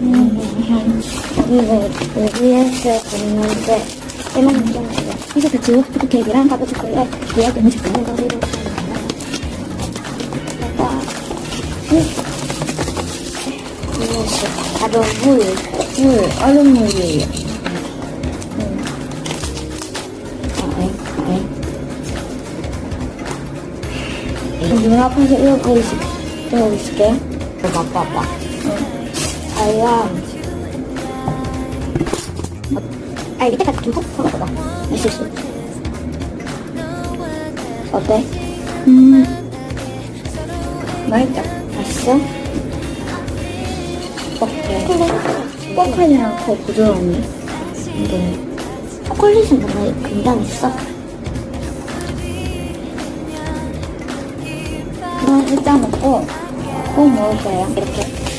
이거 여기에서 봤는데 이만 괜찮았어요. 이거 그 지옥 케이크랑 가보 초콜릿 예약 음식 있는 거리로 바로 물, 물, 얼음물이에요. 음. 아, 네, 네. 눈 앞에서 이러고 있을, 이러고 있을게. 봐봐, 봐봐. 응. 아야. 아, 밑에 까지 좀 퍽퍽 퍽퍽 있을 수. 어때? 음. 맛있다. 맛있어? 뻑해. 뻑하니랑 더 부드러우네. 근데, 초콜릿은 정말 굉장히 써. 그럼 일단 먹고, 꼭 먹을 거예요. 이렇게.